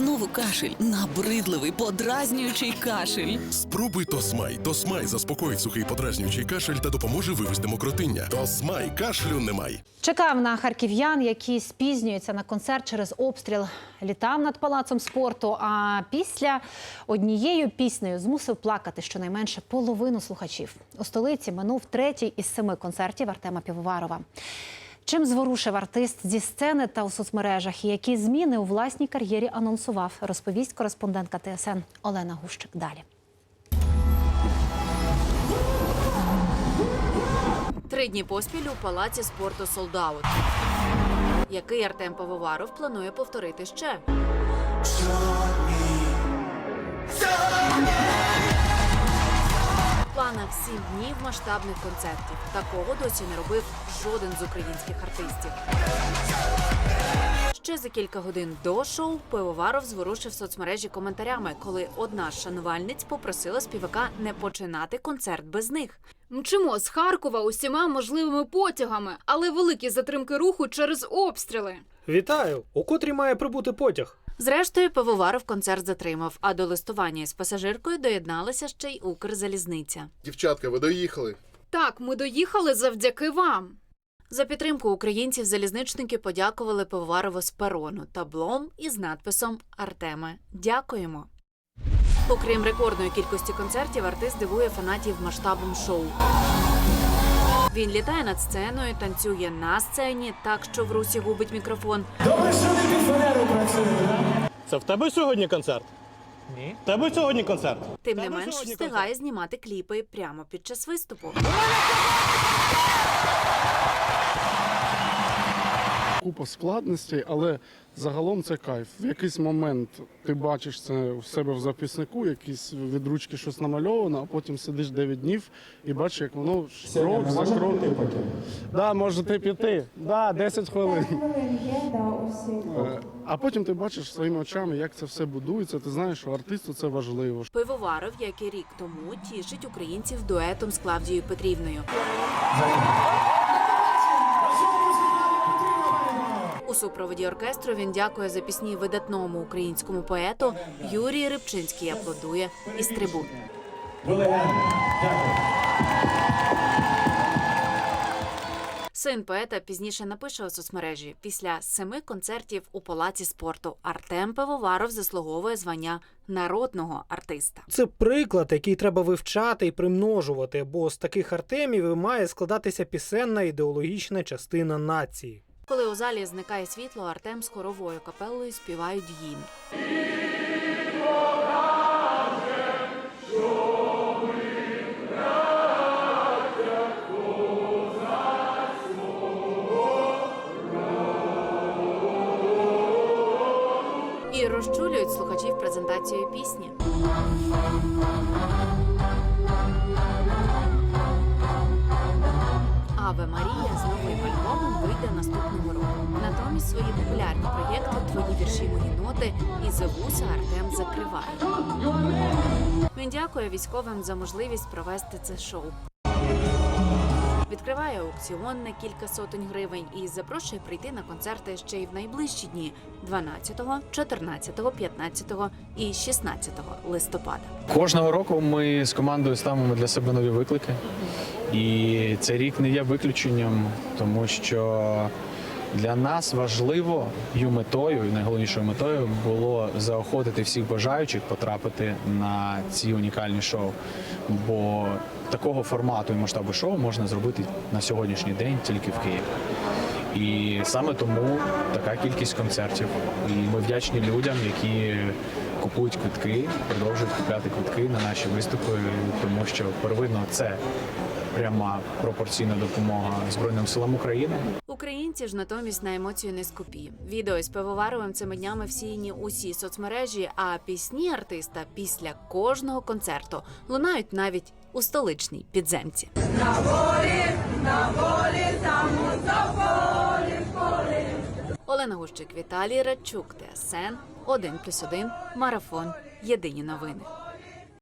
Знову кашель, набридливий, подразнюючий кашель. Спробуй Тосмай. Тосмай заспокоїть сухий подразнюючий кашель та допоможе вивести мокротиння. Тосмай кашлю немає. Чекав на харків'ян, які спізнюються на концерт через обстріл. Літав над палацом спорту. А після однією піснею змусив плакати щонайменше половину слухачів. У столиці минув третій із семи концертів Артема Півоварова. Чим зворушив артист зі сцени та у соцмережах, і які зміни у власній кар'єрі анонсував, розповість кореспондентка ТСН Олена Гущик. Далі. Три дні поспіль у палаці спорту Солдаут, який Артем Пивоваров планує повторити ще. Сім днів масштабних концертів. Такого досі не робив жоден з українських артистів. Ще за кілька годин до шоу Пивоваров зворушив соцмережі коментарями, коли одна з шанувальниць попросила співака не починати концерт без них. Мчимо з Харкова усіма можливими потягами, але великі затримки руху через обстріли. Вітаю! У котрій має прибути потяг? Зрештою, Пивоваров концерт затримав, а до листування із пасажиркою доєдналася ще й Укрзалізниця. Дівчатка, ви доїхали. Так, ми доїхали завдяки вам. За підтримку українців залізничники подякували Пивоварову з перону таблом із надписом Артеме. Дякуємо. Окрім рекордної кількості концертів, артист дивує фанатів масштабом шоу. Він літає над сценою, танцює на сцені, так що в русі губить мікрофон. Це в тебе сьогодні концерт? Ні. В тебе сьогодні концерт? Тим не менш сьогодні встигає знімати кліпи прямо під час виступу. Купа складностей, але загалом це кайф. В якийсь момент ти бачиш це в себе в записнику, якісь від ручки щось намальовано, а потім сидиш 9 днів і бачиш, як воно крок за кроком. Да, можете піти. Да, 10 хвилин. Е, А потім ти бачиш своїми очами, як це все будується. Ти знаєш, що артисту це важливо. Пивоваров, як і рік тому, тішить українців дуетом з Клавдією Петрівною. Супроводі оркестру він дякує за пісні видатному українському поету Юрій Рибчинський аплодує із трибун. Син поета пізніше напише у соцмережі після семи концертів у палаці спорту Артем Пивоваров заслуговує звання народного артиста. Це приклад, який треба вивчати і примножувати, бо з таких артемів має складатися пісенна ідеологічна частина нації. Коли у залі зникає світло, Артем з хоровою капелою співають гімн. І розчулюють слухачів презентацією пісні. Свої популярні проєкти Твої вірші мої ноти і Зевуса Артем закриває. Він дякує військовим за можливість провести це шоу. Відкриває аукціон на кілька сотень гривень і запрошує прийти на концерти ще й в найближчі дні 12, 14, 15 і 16 листопада. Кожного року ми з командою ставимо для себе нові виклики. І цей рік не є виключенням, тому що для нас важливо і метою, і найголовнішою метою було заохотити всіх бажаючих потрапити на ці унікальні шоу. Бо такого формату і масштабу шоу можна зробити на сьогоднішній день тільки в Києві. І саме тому така кількість концертів. І ми вдячні людям, які купують квитки, продовжують купляти квитки на наші виступи, тому що первинно це пряма пропорційна допомога Збройним силам України. Українці ж натомість на емоцію не скупі. Відео із пивоваровим цими днями всіяні усі соцмережі, а пісні артиста після кожного концерту лунають навіть у столичній підземці. Олена Гущик, Віталій Радчук, ТСН 1+,1, Марафон. Єдині новини.